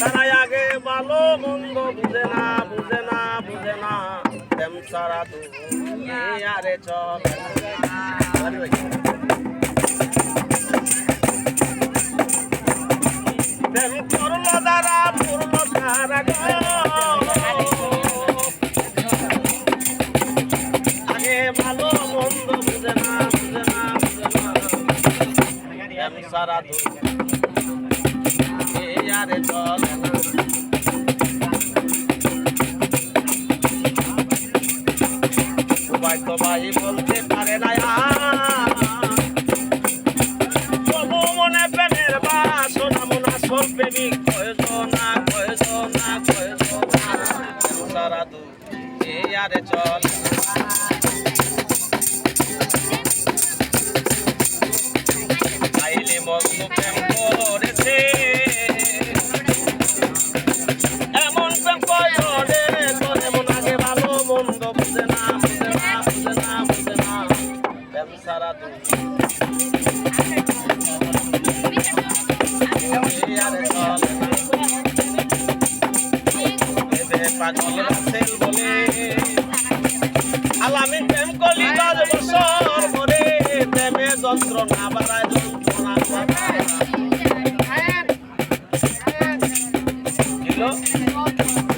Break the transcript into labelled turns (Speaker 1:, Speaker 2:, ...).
Speaker 1: তারা আগে ভালো মন্দ বুঝে না বুঝে না বুঝে না। তেম সারা আরে চল তেম করল আগে ভালো সারা আরে চল সবাই তো বলতে পারে না তবু মনে প্রেমের বাসনা মনা সব প্রেমিক। কয়জন না কয়জন সারা দু আরে চল আইলে মগ্ন প্রেম করেছে এমন প্রেম করে করে মন আগে ভালো মন্দ বুঝে না বুঝে না বুঝে না বুঝে না বছর পরে প্রেমে যন্ত্রণা ছিল